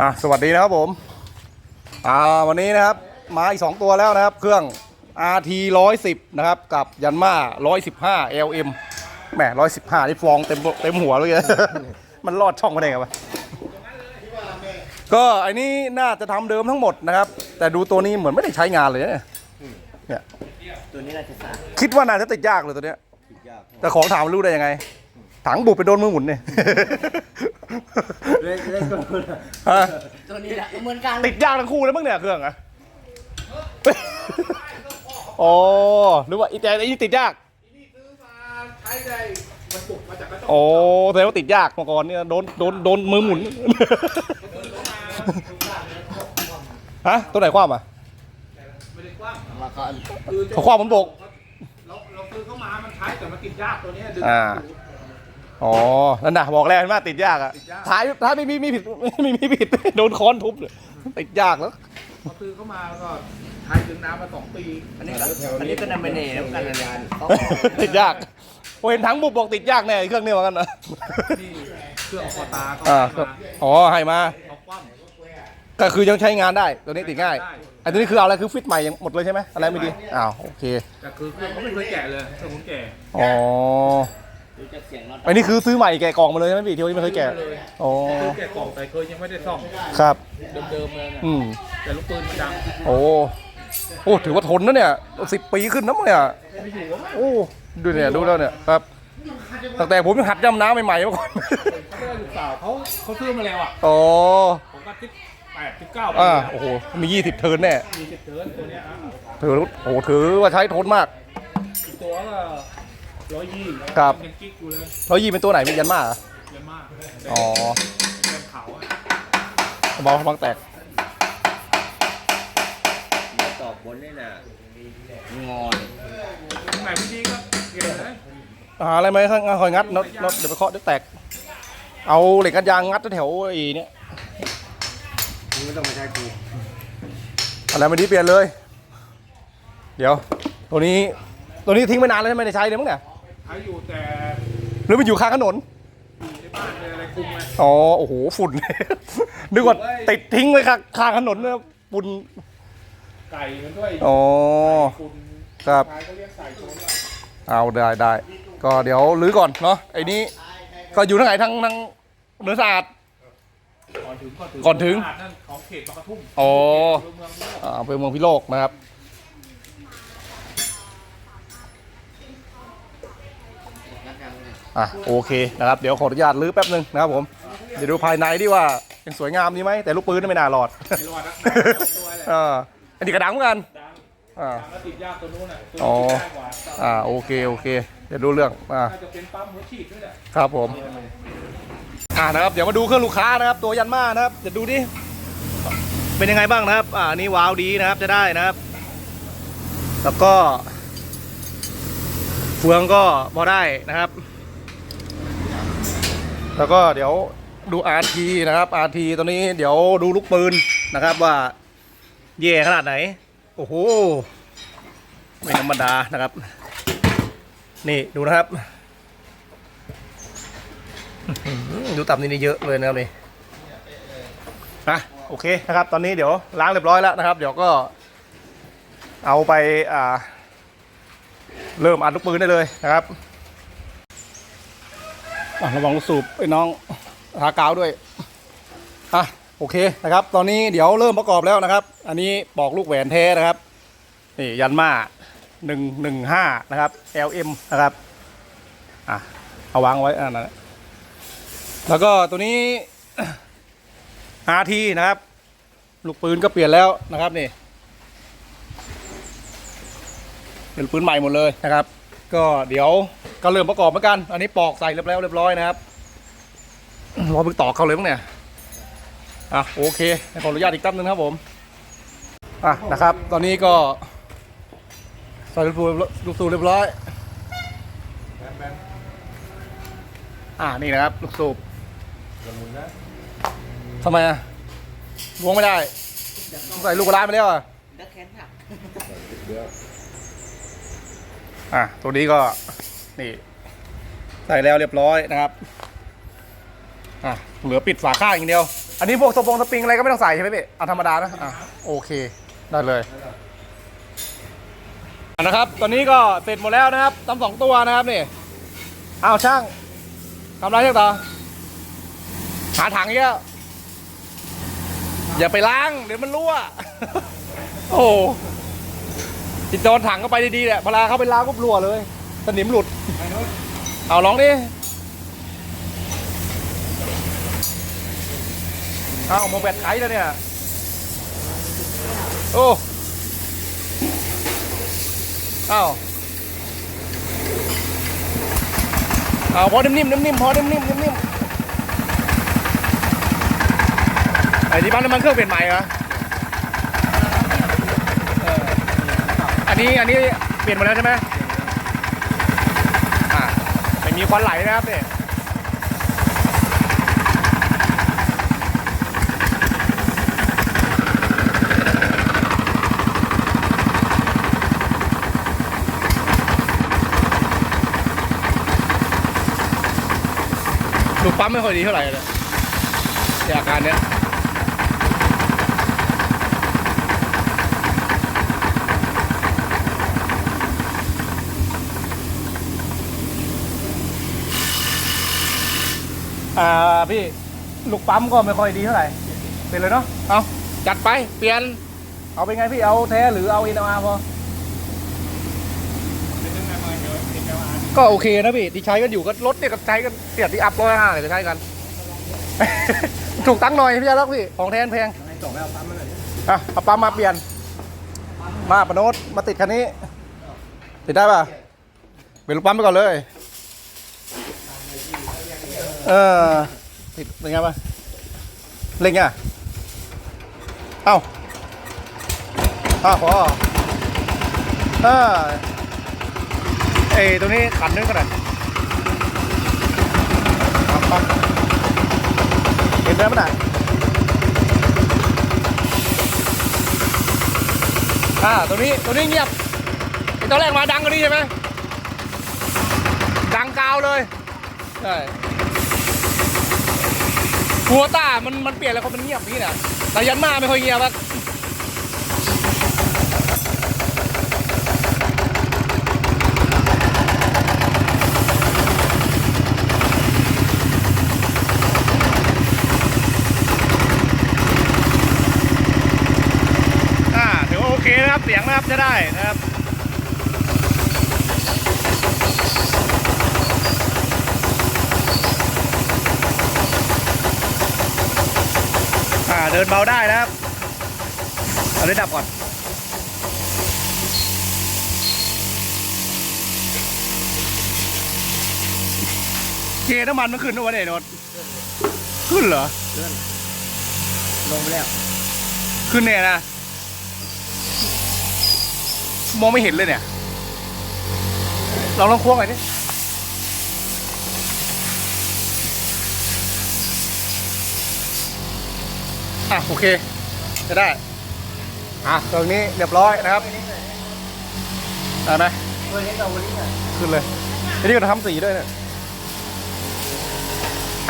อะสวัสดีนะครับผม อ่าวันนี้นะครับ มาอีก 2 ตัวแล้วนะครับ เครื่อง RT 110 นะครับ กับยันมา 115 LM แหม115นี่ฟองเต็มเต็มหัวเลย มันรอดช่องมาได้ไงวะก็ไอ้นี้น่าจะทำเดิมทั้งหมดนะครับ แต่ดูตัวนี้เหมือนไม่ได้ใช้งานเลยเนี่ยเนี่ยตัวนี้น่าจะสาคิดว่าน่าจะติดยากเลยตัวเนี้ยติดยากแต่ของถามรู้ได้ยังไง ถังบุบไปโดนมือหมุนเนี่ย เล่นเล่นก็ฮะตัวนี้แหละเหมือนกันติดยากทั้งคู่แล้วมั้งเนี่ยเครื่องอะอ๋อหรือว่าอีแต่ไอ้นี่ติดยากโอ้แสดงว่าติดยากมาก่อนเนี่ยโดนโดนโดนมือหมุน ฮะตัวไหนคว้ามามาก่อนเขาคว้ามันบก เราเราซื้อเข้ามา มันใช้แต่มันติดยากตัวเนี้ยดึงอ่าอ๋ อ นั่นนะบอกแล้วเห็นไหมติดยากอะท้ายท้ายไม่มีไม่ผิดไม่มีผิด โดนค้อนทุบเลย ติดยากแล้วเราซื้อเข้ามาแล้วก็ใช้ดึงน้ำมาสองปี อันนี้ก็อันนี้ก็นำไปเน่แล้วกันนะเนี่ยติดยากโอ้เห็นถังบุบบอกติดยากแน่ไอ้เครื่องนี้เหมือนกันนะที่เครื่องคอตาก็อ่าให้มาอ๋อ ให้มา เอาคว่ก็คือยังใช้งานได้ ตัวนี้ติดง่ายได้ไอ้ตัวนี้คือเอาอะไรคือฟิตใหม่ยังหมดเลยใช่ไหมอะไรไม่ดี อ้าว โอเคำแต่คือเครื่องก็ไม่เคยแกะเลยเครื่องผมแกะอ๋อ ดูจากเสียงน็อตไอ้นี่คือซื้อใหม่แกะกล่องมาเลยใช่ไหมพี่ที่ว่าไม่เคยแกะเลยอ๋อเคยแกะกล่องแต่เคยยังไม่ได้ซ่อมครับเดิมๆเลยนะอืมแต่ลูกปืนมันดังโอ้โอ้ถือว่าทนนะเนี่ยสิบปีขึ้นนะมั้งเนี่ยโอ้ดูเนี่ยดูแล้วเนี่ยครับตั้งแต่ผมยังหัดย่ำน้ำใหม่ๆมาก่อนเขาไม่ได้ลูกสาวเขาเขาซื้อมาแล้วอะอ๋อผมก็คิดแปดสิบเก้าปีอ่าโอ้โหมียี่สิบเทิร์นแน่มีสิบเทิร์นตัวเนี้ยอะถือโอ้โหถือว่าใช้ทนมากอีกตัวก็ ร้อยยี่ครับ ยังกิ๊กอยู่เลยแล้วยี่เป็นตัวไหนมียันมาเหรอเยอะมากอ๋อเป็นขาวอะบอลบางแตกตอบบนนี่น่ะงอนตรงไหนที่ดีก็เกลี่ยเลยหาอะไรไหมข้างคอยงัดน็อตน็อตเดี๋ยวไปเคาะเดี๋ยวแตก เอาเหล็กกัดยางงัดแถวๆไอ้เนี่ยมึงไม่ต้องมาใช้กูอะไรไม่ดีเปลี่ยนเลย เดี๋ยว ตัวนี้ ตัวนี้ทิ้งไปนานแล้วใช่ไหมในใช้เนี่ยมั้งเนี่ย ใช้อยู่แต่หรือมันอยู่ข้างถนนอยู่ในบ้านเลยอะไรคุมไงอ๋อโอ้โหฝุ่น นึกว่าติดทิ้งไว้ข้างข้างถนนนะฝุ่นไก่มันด้วยอ๋อคุณครับชายก็เรียกไก่ชนเอาได้ได้ก็เดี๋ยวรื้อก่อนเนาะไอ้นี้ก็อยู่ทางไหนทางทางเหนือสะอาด ก่อนถึงก่อนถึงก่อนถึง ตลาดนั่นของเขตบางกระทุ่มอ๋อเมืองนี้อ่าอำเภอเมืองพิโลกนะครับ อะโอเคนะครับเดี๋ยวขออนุญาตรื้อแป๊บนึงนะครับผม เดี๋ยวดูภายในดีว่ายังสวยงามดีไหมแต่ลูกปืนนี่ไม่น่ารอดไม่รอดนะตัวแหละอ่าอันนี้กระดังเหมือนกันดังอ่าดังแล้วติดยากตัวนู้นอะตัวอ๋อนี้ติดยากกว่าอ่าโอเคโอเคเดี๋ยวดูเรื่องอ่าน่าจะเป็นปั๊มหัวฉีดด้วยแหละครับผมอ่านะครับเดี๋ยวมาดูเครื่องลูกค้านะครับ ตัวยันมานะครับเดี๋ยวดูดิเป็นยังไงบ้างนะครับ อ่านี่วาล์วดีนะครับจะได้นะครับ แล้วก็เฟืองก็พอได้นะครับ แล้วก็เดี๋ยวดู RT นะครับ RT ตัวนี้เดี๋ยวดูลูกปืนนะครับว่าเย่ขนาดไหน โอ้โห ไม่ธรรมดานะครับ นี่ดูนะครับ ดูตับนี่นี่เยอะเลยนะครับนี่อะโอเคนะครับ ตอนนี้เดี๋ยวล้างเรียบร้อยแล้วนะครับ เดี๋ยวก็ เอาไปอ่าเริ่มอัดลูกปืนได้เลยนะครับ ระวังลูกสูบไอ้น้องทากาวด้วยอะโอเคนะครับ ตอนนี้เดี๋ยวเริ่มประกอบแล้วนะครับ อันนี้ปอกลูกแหวนแท้นะครับนี่ยันมาหนึ่งหนึ่งห้านะครับ LM นะครับอะเอาวางไว้อ่านั่นและแล้วก็ตัวนี้ RT นะครับ ลูกปืนก็เปลี่ยนแล้วนะครับนี่เป็นลูกปืนใหม่หมดเลยนะครับ ก็เดี๋ยว ก็เริ่มประกอบเหมือนกัน อันนี้ปอกใส่เรียบร้อยเรียบร้อยนะครับ รอเพิ่งตอกเขาเลยมั้งเนี่ย อะโอเคขออนุญาตอีกแป๊บนึงนะครับผม อะนะครับ ตอนนี้ก็ใส่ลูกสูบลูกสูบเรียบร้อย อ่านี่นะครับลูกสูบทำไมอะล้วงไม่ได้ใส่ลูกกระลาไปแล้วอะดักแขนหักอะ ตัวนี้ก็ นี่ ใส่แล้วเรียบร้อยนะครับอะเหลือปิดฝาข้างอย่างเดียว อันนี้พวกสปงสปริงอะไรก็ไม่ต้องใส่ใช่ไหมพี่เอาธรรมดานะอะโอเคได้เลยอะนะครับ ตอนนี้ก็เสร็จหมดแล้วนะครับตำสองตัวนะครับนี่อ้าวช่างทำไรช่างต่อหาถังเยอะอย่าไปล้างเดี๋ยวมันรั่ว โอ้โหติดโดนถังเข้าไปดีๆแหละเวลาเข้าไปล้างก็รั่วเลย สนิมหลุด เอาลองดิ เอาโมแบตไขแล้วเนี่ย โอ้เอาเอาพอนิ่มๆนิ่มๆพอนิ่มๆนิ่มๆไอ้ที่บ้านน้ำมันเครื่องเปลี่ยนใหม่เหรอเอออันนี้อันนี้เปลี่ยนหมดแล้วใช่ไหมอ่าไมีควันไหลนะครับเนี่ยลูปั๊มไม่ค่อยดีเท่าไหร่เลยอาการเนี้ย อ่าพี่ลูกปั๊มก็ไม่ค่อยดีเท่าไหร่เป็นเลยเนาะเอาจัดไปเปลี่ยน เอาเป็นไงพี่เอาแท้หรือเอาเอ็นอาร์พอก็โอเคนะพี่ที่ใช้กันอยู่ก็รถเนี่ยก็ใช้กันเสียที่อัพร้อยห้าเลยก็ใช้กัน ถูกตั้งหน่อยพี่ยักษ์พี่ของแทนแพงอะเอาปั๊มมาเปลี่ยน มาปะโนดมาติดคันนี้ ติดได้ป่ะเปลี่ยนลูกปั๊มไปก่อนเลย เออติดเป็นไงบ้างเล่งไงเอ้าอ้าวพอเออเอ้ตัวนี้ขันนึงก็ได้ปั๊บปั๊บเห็นได้ไหมน่ะอ่าตัวนี้ตัวนี้เงียบไอตอนแรกมาดังกว่านี้ใช่ไหมดังกาวเลยใช่ หัวตามันมันเปลี่ยนแล้วเขามันเงียบอย่างนี้นะแต่ยันมาไม่ค่อยเงียบอะอ่าถือว่าโอเคนะครับ เสียงนะครับจะได้นะครับ เดินเบาได้นะครับ เอาเลยดับก่อน เกน้ำมันมันขึ้นด้วยวะเนี่ยโนดขึ้นเหรอลงไปแล้ว ขึ้นเนี่ยนะ มองไม่เห็นเลยเนี่ย เราลองควงหน่อยดิ อะโอเคจะได้ อะตรงนี้เรียบร้อยนะครับได้ไหมขึ้นเลยอันนี้ก็ทำสีด้วยเนี่ย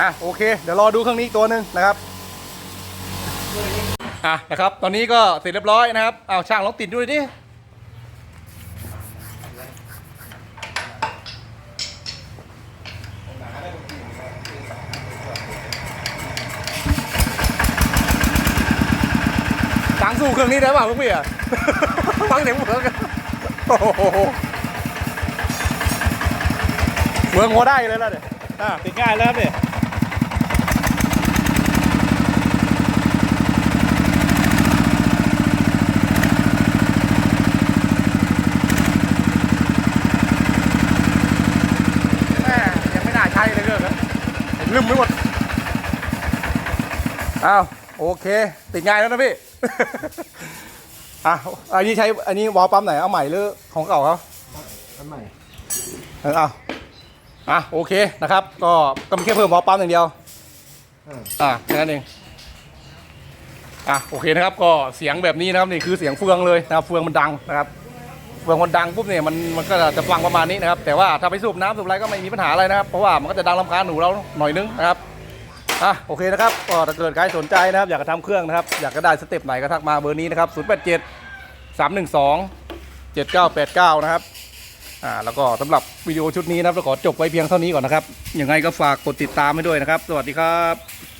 อะโอเค เดี๋ยวรอดูเครื่องนี้อีกตัวหนึ่งนะครับอะนะครับ ตอนนี้ก็เสร็จเรียบร้อยนะครับเอาวช่างลองติดดูหน่อยดิ ฟังสู้เครื่องนี้ได้เปล่าลูกพี่อะฟังเสียงเหมือนกันโอ้โหเมืองหัวได้เลยแล้วเนี่ยอะติดง่ายแล้วครับเนี่ยแม่ยังไม่น่าใช้เลยเรื่องนะลืมไปหมดอ้าว โอเค ติดง่ายแล้วนะพี่ อะอันนี้ใช้อันนี้วอลปั๊มไหนเอาใหม่หรือของเก่าเขาทำไมเออเอาอะโอเคนะครับ ก็ก็มีแค่เพิ่มวอลปั๊มอย่างเดียวอะแค่นั้นเองอะโอเคนะครับก็เสียงแบบนี้นะครับนี่คือเสียงเฟืองเลยนะครับเฟืองมันดังนะครับเฟืองมันดังปุ๊บเนี่ยมันมันก็จะฟังประมาณนี้นะครับ แต่ว่าถ้าไปสูบน้ำสูบอะไรก็ไม่มีปัญหาอะไรนะครับ เพราะว่ามันก็จะดังลำคาญหนูเราหน่อยนึงนะครับ อะโอเคนะครับก็ถ้าเกิดใครสนใจนะครับ อยากจะทำเครื่องนะครับ อยากจะได้สเต็ปไหนก็ทักมาเบอร์นี้นะครับ 087 312 7989 นะครับอ่าแล้วก็สำหรับวิดีโอชุดนี้นะครับเราขอจบไว้เพียงเท่านี้ก่อนนะครับยังไงก็ฝากกดติดตามให้ด้วยนะครับ สวัสดีครับ